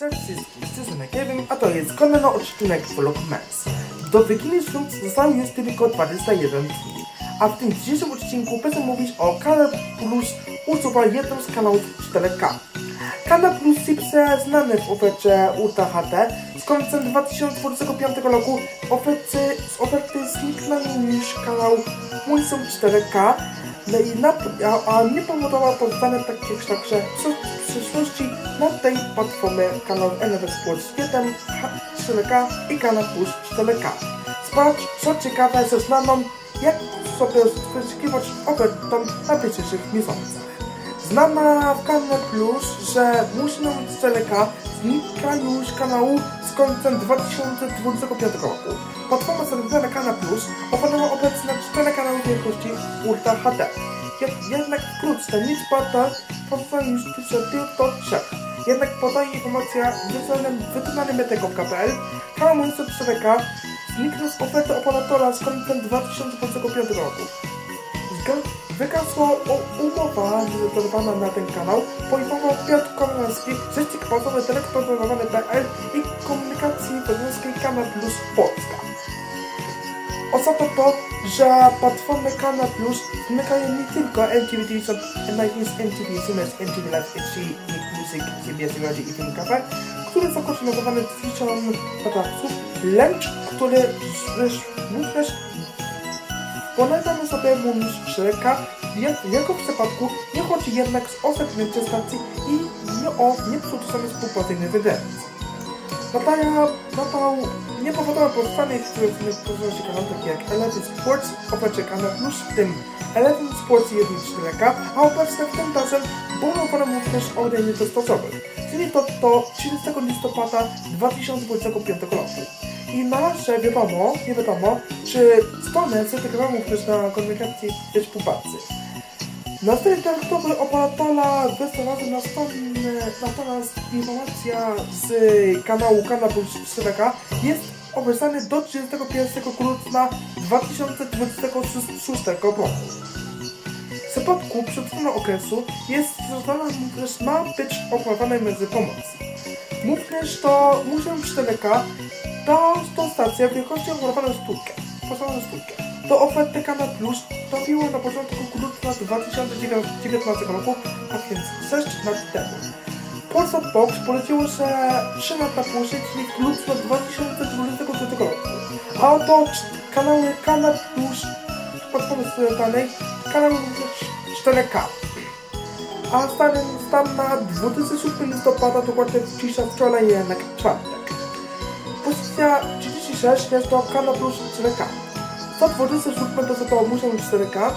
Cześć wszystkim, z Kevin, a to jest kolejny odcinek Vlogmas. Do Wikini Ślub zostało już tylko 21 dni, a w tym dzisiejszym odcinku będę mówić o Kanal Plus usuwa jedną z kanałów 4K. Kanal Plus Sipse znany w ofercie UTHT z końcem 2025 roku w oferty, z oferty zniknęli niż kanał Wilson 4K no i na, a, nie powodowało powstanie takich także w przyszłości na tej platformie kanał NW Sports 1, 4K i kanał Plus 4K. Sprawdź co ciekawe ze znaną jak sobie wyszukiwać ofertą na najbliższych miesiącach. Znana w Kanale Plus, że Muśną 4K znika już kanału z końcem 2025 roku. Platforma serwisowa Kanal Plus oferowała obecnie 4 kanały wielkości Ultra HD. Jed- Jednak wkrótce nic bada powstanie już tylko 3. Jednak podaje informacja w wykonaniu metego.pl kanał Muśną 4K zniknął z oferty operatora z końcem 2025 roku. Wygasła umowa zdecydowana na ten kanał, poinformował Piotr Komorowski, rzecznik prasowy dyrektor PL i komunikacji wewnętrznej Kanal Plus Polska. Ostatnio to, że platformy Kanal Plus zmykają nie tylko MTV Television, Nineties MTV, CMS, MTV Live, Nick Music, CBS Radio i Film Cafe, które są koordynowane tysiąc nadawców, lecz które również Polecamy sobie Munus Szereka, w przypadku nie chodzi jednak z ostatnią stacji i nie o nieprzewodniczący współpłacenie wydarzeń. Natalia, Natal nie powodowała powstania instytucyjnych pozycji kanałów takich jak Eleven Sports, obecnie Kanał Plus, w tym Eleven Sports 1.4K, a obecnie w tym razem budowana również organizacji dostosowych, czyli to do 30 listopada 2025 roku. I na razie wiadomo, nie wiadomo, czy strony zintegrowały również na komunikacji też półpacy. Następny dyrektory operatora wystawiony na stronę, natomiast informacja z kanału Kanał Polskiego jest obecny do 31 grudnia 2026 roku. W przypadku przedłużonego okresu jest zadana również ma być opłacana między pomocy. Również to Muzeum 4K to, to stacja wielkości opłacaną sztukę. Opłacaną sztukę. Do oferty Kanal Plus trafiło na początku grudnia 2019 roku, a więc 6 lat temu. Polsat Box poleciło, że 3 lata później, czyli w grudniu 2022 roku. A to cz- kanały Kanal Plus platformy sterowanej, kanał 4K. A stanem stan na 27 listopada, dokładnie cisza wczoraj jednak czwartek. Pozycja 36 jest to Kanał Plus 4K. 127 to jest to Muzeum 4K.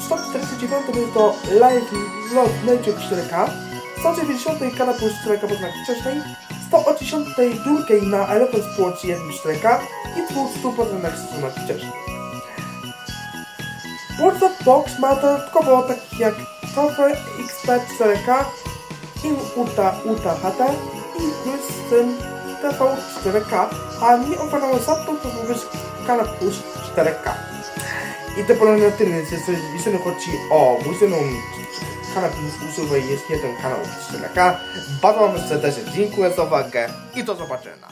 149 to jest to Live Love Nature 4K. 190 Kanał Plus 4K poznać wcześniej. 182 na Elephant Sports 1 4K i 200 poznanych stosunek wcześniej. WhatsApp Box ma dodatkowo takich jak Tower Expert 4K, In Ultra Ultra HD i plus z tym TV 4K, a nie oferowało za to, to mówisz Kanał Plus 4K. I to ponownie tyle, jeżeli jeżeli chodzi o muzeum Kanał usuwaj jest jeden kanał 4K. Bardzo Wam serdecznie dziękuję za uwagę i do zobaczenia.